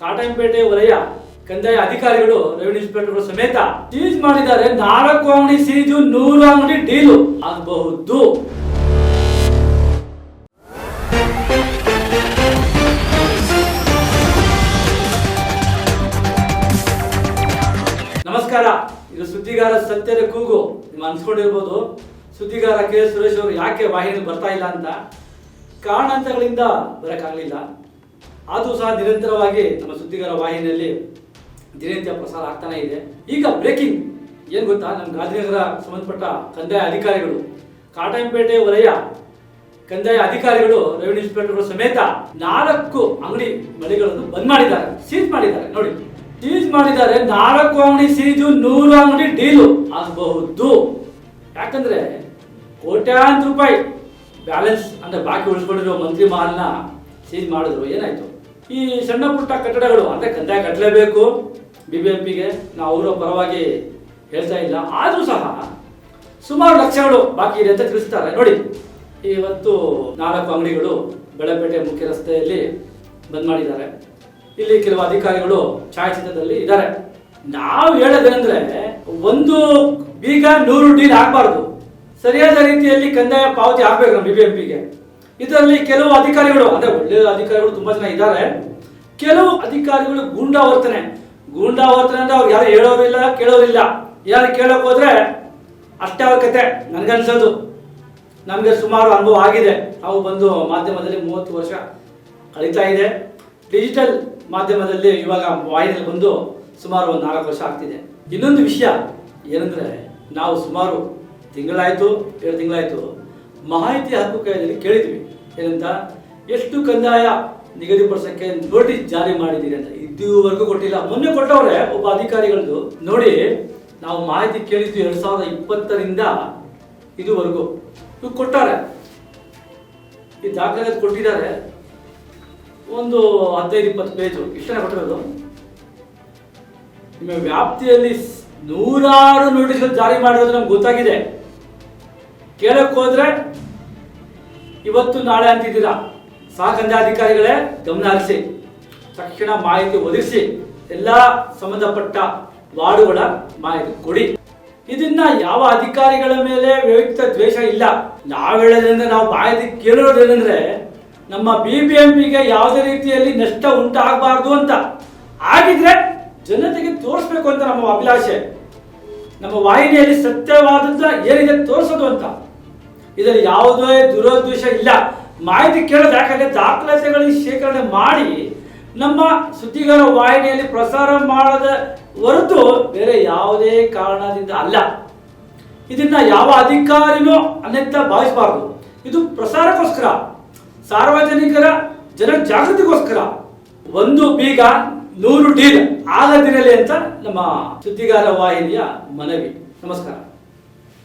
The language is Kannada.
ಕಾಟಂಪೇಟೆ ವಲಯ ಕಂದಾಯ ಅಧಿಕಾರಿಗಳು ರೆವಿನ್ಯೂ ಇನ್ಸ್ಪೆಕ್ಟರ್ ಸಮೇತ ಸೀಜ್ ಮಾಡಿದ್ದಾರೆ. ನಾಲ್ಕು ಅಂಗಡಿ ಸೀಜು, ನೂರು ಅಂಗಡಿ ಡೀಲು ಆಗಬಹುದು. ನಮಸ್ಕಾರ. ಇದು ಸುದ್ದಿಗಾರ ಸತ್ಯದ ಕೂಗು. ನಿಮ್ಮ ಅನ್ಸ್ಕೊಂಡಿರ್ಬೋದು. ಸುದ್ದಿಗಾರ ಕೆ ಸುರೇಶ್ ಅವರು ಯಾಕೆ ವಾಹಿನಿ ಬರ್ತಾ ಇಲ್ಲ ಅಂತ? ಕಾರಣಾಂತರಗಳಿಂದ ಬರೋಕ್ಕಾಗಲಿಲ್ಲ. ಆದರೂ ಸಹ ನಿರಂತರವಾಗಿ ನಮ್ಮ ಸುದ್ದಿಗಾರ ವಾಹಿನಿಯಲ್ಲಿ ದಿನನಿತ್ಯ ಪ್ರಸಾರ ಆಗ್ತಾನೆ ಇದೆ. ಈಗ ಬ್ರೇಕಿಂಗ್ ಏನು ಗೊತ್ತಾ? ನಮ್ಮ ಗಾಂಧಿನಗರ ಸಂಬಂಧಪಟ್ಟ ಕಂದಾಯ ಅಧಿಕಾರಿಗಳು, ಕಾಟಂಪೇಟೆ ವಲಯ ಕಂದಾಯ ಅಧಿಕಾರಿಗಳು ರೆವಿನ್ಯೂ ಇನ್ಸ್ಪೆಕ್ಟರ್ಗಳು ಸಮೇತ ನಾಲ್ಕು ಅಂಗಡಿ ಮಳಿಗಳನ್ನು ಬಂದ್ ಮಾಡಿದ್ದಾರೆ. ಸೀಜ್ ಮಾಡಿದ್ದಾರೆ. ನೋಡಿ, ಸೀಜ್ ಮಾಡಿದ್ದಾರೆ. ನಾಲ್ಕು ಅಂಗಡಿ ಸೀಜು, ನೂರು ಅಂಗಡಿ ಡೀಲು ಆಗಬಹುದು. ಯಾಕಂದ್ರೆ ಕೋಟ್ಯಾಂತರ ರೂಪಾಯಿ ಬ್ಯಾಲೆನ್ಸ್ ಅಂದ್ರೆ ಬಾಕಿ ಉಳಿಸ್ಕೊಂಡಿರೋ ಮಂತ್ರಿ ಮಹಲ್ನ ಸೀಜ್ ಮಾಡಿದ್ರು, ಏನಾಯ್ತು? ಈ ಸಣ್ಣ ಪುಟ್ಟ ಕಟ್ಟಡಗಳು, ಅಂದ್ರೆ ಕಂದಾಯ ಕಟ್ಟಲೇಬೇಕು. ಬಿ ಬಿ ಎಂ ಪಿಗೆ ನಾವು ಅವರ ಪರವಾಗಿ ಹೇಳ್ತಾ ಇಲ್ಲ. ಆದರೂ ಸಹ ಸುಮಾರು ಲಕ್ಷಗಳು ಬಾಕಿ ಇದೆ ಅಂತ ತಿಳಿಸ್ತಾರೆ. ನೋಡಿ, ಇವತ್ತು ನಾಲ್ಕು ಅಂಗಡಿಗಳು ಬೆಳಪೇಟೆ ಮುಖ್ಯ ರಸ್ತೆಯಲ್ಲಿ ಬಂದ್ ಮಾಡಿದ್ದಾರೆ. ಇಲ್ಲಿ ಕೆಲವು ಅಧಿಕಾರಿಗಳು ಛಾಯಾಚಿತ್ರದಲ್ಲಿ ಇದ್ದಾರೆ. ನಾವು ಹೇಳೋದೇನೆಂದ್ರೆ, ಒಂದು ಬೀಗ ನೂರು ಡೀಲ್ ಆಗಬಾರ್ದು ಸರಿಯಾದ ರೀತಿಯಲ್ಲಿ ಕಂದಾಯ ಪಾವತಿ ಆಗ್ಬೇಕು ನಮ್ಮ ಬಿಬಿಎಂಪಿಗೆ ಇದರಲ್ಲಿ ಕೆಲವು ಅಧಿಕಾರಿಗಳು, ಅಂದ್ರೆ ಒಳ್ಳೆ ಅಧಿಕಾರಿಗಳು ತುಂಬಾ ಜನ ಇದ್ದಾರೆ. ಕೆಲವು ಅಧಿಕಾರಿಗಳು ಗೂಂಡಾವರ್ತನೆ ಗೂಂಡಾವರ್ತನೆ ಅಂದ್ರೆ ಅವ್ರು ಯಾರು ಹೇಳೋರಿಲ್ಲ, ಕೇಳೋರಿಲ್ಲ. ಯಾರು ಕೇಳಕ್ ಹೋದ್ರೆ ಅಷ್ಟೇ ಅವ್ರ ಕತೆ ನನ್ಗನ್ಸೋದು. ನಮಗೆ ಸುಮಾರು ಅನುಭವ ಆಗಿದೆ. ನಾವು ಬಂದು ಮಾಧ್ಯಮದಲ್ಲಿ ಮೂವತ್ತು ವರ್ಷ ಕಳೀತಾ ಇದೆ. ಡಿಜಿಟಲ್ ಮಾಧ್ಯಮದಲ್ಲಿ ಇವಾಗ ವಾಹಿನಿಯಲ್ಲಿ ಬಂದು ಸುಮಾರು ಒಂದು ನಾಲ್ಕು ವರ್ಷ ಆಗ್ತಿದೆ. ಇನ್ನೊಂದು ವಿಷಯ ಏನಂದ್ರೆ ನಾವು ಸುಮಾರು ತಿಂಗಳಾಯ್ತು, ಎರಡು ತಿಂಗಳಾಯ್ತು ಮಾಹಿತಿ ಹಕ್ಕು ಕಾಯ್ದೆಯಲ್ಲಿ ಕೇಳಿದ್ವಿ. ಏನಂತ? ಎಷ್ಟು ಕಂದಾಯ ನಿಗದಿಪಡಿಸಕ್ಕೆ ನೋಟಿಸ್ ಜಾರಿ ಮಾಡಿದ್ದೀರಿ ಅಂತ. ಇದುವರೆಗೂ ಕೊಟ್ಟಿಲ್ಲ. ಮೊನ್ನೆ ಕೊಟ್ಟವ್ರೆ, ಒಬ್ಬ ಅಧಿಕಾರಿಗಳದ್ದು. ನೋಡಿ, ನಾವು ಮಾಹಿತಿ ಕೇಳಿದ್ವಿ ಎರಡ್ ಸಾವಿರದ ಇಪ್ಪತ್ತರಿಂದ ಇದುವರೆಗೂ. ಇವ್ರು ಕೊಟ್ಟಾರೆ. ಈ ದಾಖಲೆ ಕೊಟ್ಟಿದ್ದಾರೆ. ಒಂದು ಹದಿನೈದು, ಇಪ್ಪತ್ತು ಪೇಜು. ಇಷ್ಟನೇ ಕೊಟ್ಟಿರೋದು? ನಿಮ್ಮ ವ್ಯಾಪ್ತಿಯಲ್ಲಿ ನೂರಾರು ನೋಟಿಸ್ಗಳು ಜಾರಿ ಮಾಡಿರೋದು ನಮ್ಗೆ ಗೊತ್ತಾಗಿದೆ. ಕೇಳಕ್ ಹೋದ್ರೆ ಇವತ್ತು ನಾಳೆ ಅಂತಿದ್ದೀರಾ. ಸಹ ಕಂದಾಧಿಕಾರಿಗಳೇ ಗಮನ ಹರಿಸಿ. ತಕ್ಷಣ ಮಾಹಿತಿ ಒದಗಿಸಿ. ಎಲ್ಲ ಸಂಬಂಧಪಟ್ಟ ವಾರ್ಡುಗಳ ಮಾಹಿತಿ ಕೊಡಿ. ಇದನ್ನ ಯಾವ ಅಧಿಕಾರಿಗಳ ಮೇಲೆ ವ್ಯಕ್ತ ದ್ವೇಷ ಇಲ್ಲ. ನಾವ್ ಹೇಳೋದ್ರಿಂದ ನಾವು ಮಾಹಿತಿ ಕೇಳೋದೇನೆಂದ್ರೆ ನಮ್ಮ ಬಿ ಬಿ ಯಾವುದೇ ರೀತಿಯಲ್ಲಿ ನಷ್ಟ ಉಂಟಾಗಬಾರ್ದು ಅಂತ. ಆಗಿದ್ರೆ ಜನತೆಗೆ ತೋರಿಸ್ಬೇಕು ಅಂತ ನಮ್ಮ ಅಭಿಲಾಷೆ. ನಮ್ಮ ವಾಹಿನಿಯಲ್ಲಿ ಸತ್ಯವಾದದ್ದು ಏನಿದೆ ತೋರಿಸೋದು ಅಂತ. ಇದರಲ್ಲಿ ಯಾವುದೇ ದುರುದ್ದೇಶ ಇಲ್ಲ. ಮಾಹಿತಿ ಕೇಳೋದು ಯಾಕಂದ್ರೆ ದಾಖಲಾತಿಗಳಿಗೆ ಶೇಖರಣೆ ಮಾಡಿ ನಮ್ಮ ಸುದ್ದಿಗಾರ ವಾಹಿನಿಯಲ್ಲಿ ಪ್ರಸಾರ ಮಾಡದ ಹೊರತು ಬೇರೆ ಯಾವುದೇ ಕಾರಣದಿಂದ ಅಲ್ಲ. ಇದನ್ನ ಯಾವ ಅಧಿಕಾರಿನೂ ಅನೇಕ ಭಾವಿಸಬಾರದು. ಇದು ಪ್ರಸಾರಕ್ಕೋಸ್ಕರ, ಸಾರ್ವಜನಿಕರ ಜನ ಜಾಗೃತಿಗೋಸ್ಕರ ಒಂದು ಬೀಗ ನೂರು ಡೀಲ್ ಆಗದಿರಲಿ ಅಂತ ನಮ್ಮ ಸುದ್ದಿಗಾರ ವಾಹಿನಿಯ ಮನವಿ. ನಮಸ್ಕಾರ.